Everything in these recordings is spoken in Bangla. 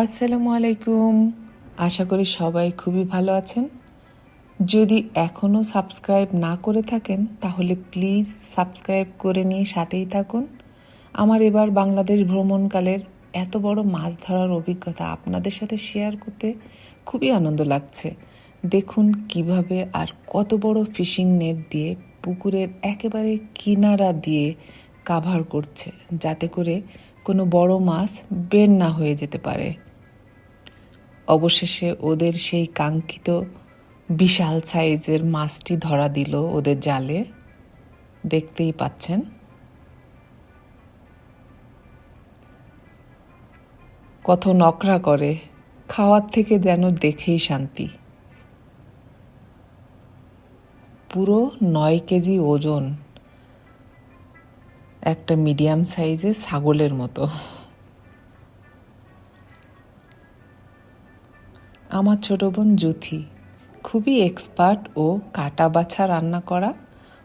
আসসালামু আলাইকুম। আশা করি সবাই খুবই ভালো আছেন। যদি এখনও সাবস্ক্রাইব না করে থাকেন, তাহলে প্লিজ সাবস্ক্রাইব করে নিয়ে সাথেই থাকুন। আমার এবার বাংলাদেশ ভ্রমণকালের এত বড় মাছ ধরার অভিজ্ঞতা আপনাদের সাথে শেয়ার করতে খুবই আনন্দ লাগছে। দেখুন কীভাবে আর কত বড় ফিশিং নেট দিয়ে পুকুরের একেবারে কিনারা দিয়ে কাভার করছে, যাতে করে কোনো বড় মাছ বের না হয়ে যেতে পারে। অবশেষে ওদের সেই কাঙ্ক্ষিত বিশাল সাইজের মাছটি ধরা দিল ওদের জালে। দেখতেই পাচ্ছেন। কত নকরা করে, খাওয়ার থেকে যেন দেখেই শান্তি। পুরো নয় কেজি ওজন। একটা মিডিয়াম সাইজে ছাগলের মতো। আমার ছোট বোন জুথি খুবই এক্সপার্ট ও কাটা বাছা রান্না করা।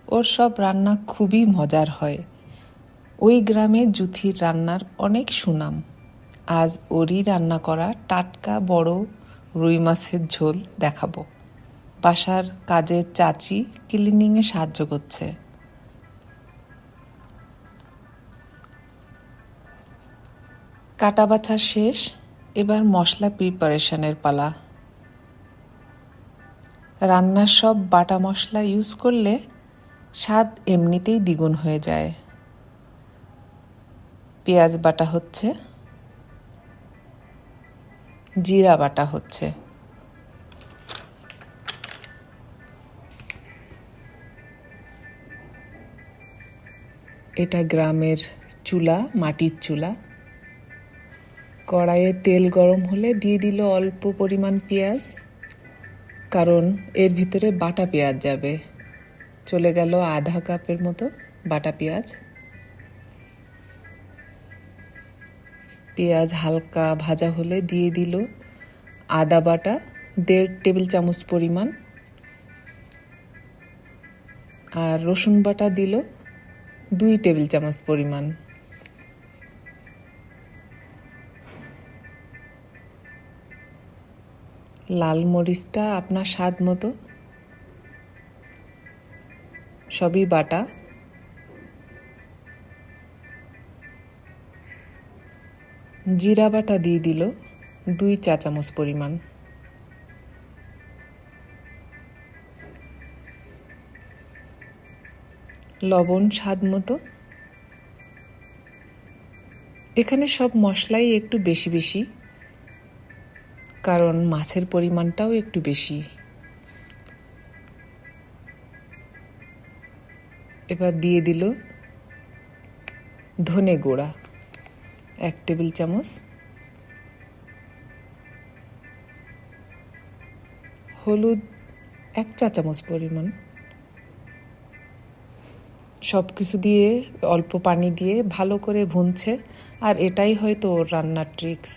ওর সব রান্না খুবই মজার হয়। ওই গ্রামে জুথির রান্নার অনেক সুনাম। আজ ওরই রান্না করা টাটকা বড় রুই মাছের ঝোল দেখাবো। বাসার কাজের চাচি ক্লিনিংয়ে সাহায্য করছে। কাটা বাছা শেষ, এবার মশলা প্রিপারেশনের পালা। রান্নার সব বাটা মশলা ইউজ করলে স্বাদ এমনিতেই দ্বিগুণ হয়ে যায়। পেঁয়াজ বাটা হচ্ছে। জিরা বাটা হচ্ছে। এটা গ্রামের চুলা, মাটির চুলা। কড়াইয়ে তেল গরম হলে দিয়ে দিল অল্প পরিমাণ পেঁয়াজ, কারণ এর ভিতরে বাটা পেঁয়াজ যাবে। চলে গেল আধা কাপের মতো বাটা পেঁয়াজ। পেঁয়াজ হালকা ভাজা হলে দিয়ে দিল আদা বাটা, দেড় টেবিল চামচ পরিমাণ। আর রসুন বাটা দিল দুই টেবিল চামচ পরিমাণ। লাল মরিচটা আপনার স্বাদ মতো। সবই বাটা। জিরা বাটা দিয়ে দিল দুই চা চামচ পরিমাণ। লবণ স্বাদ মতো। এখানে সব মশলাই একটু বেশি বেশি। কারণ মাছের পরিমাণটাও একটু বেশি। এবার দিয়ে দিল ধনে গুঁড়া, এক টেবিল চামচ। হলুদ, এক চা চামচ পরিমাণ। সব কিছু দিয়ে অল্প পানি দিয়ে ভালো করে ভুনছে, আর এটাই হয়তো ওর রান্নার ট্রিক্স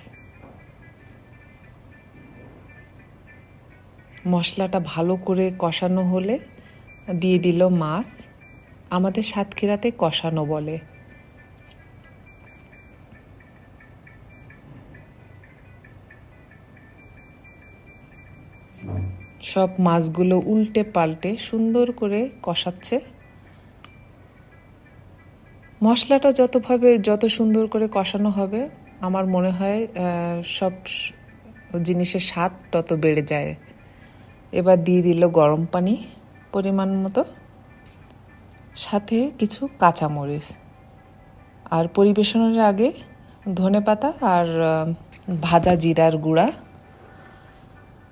মশলাটা ভালো করে কষানো হলে দিয়ে দিল মাছ। আমাদের সাতক্ষীরাতে কষানো বলে। সব মাছগুলো উল্টে পাল্টে সুন্দর করে কষাচ্ছে। মশলাটা যতভাবে যত সুন্দর করে কষানো হবে, আমার মনে হয় সব জিনিসের স্বাদ তত বেড়ে যায়। এবার দিয়ে দিল গরম পানি পরিমাণ মতো, সাথে কিছু কাঁচামরিচ। আর পরিবেশনের আগে ধনে পাতা আর ভাজা জিরার গুঁড়া।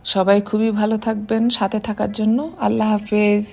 সবাই খুবই ভালো থাকবেন, সাথে থাকার জন্য আল্লাহ হাফেজ।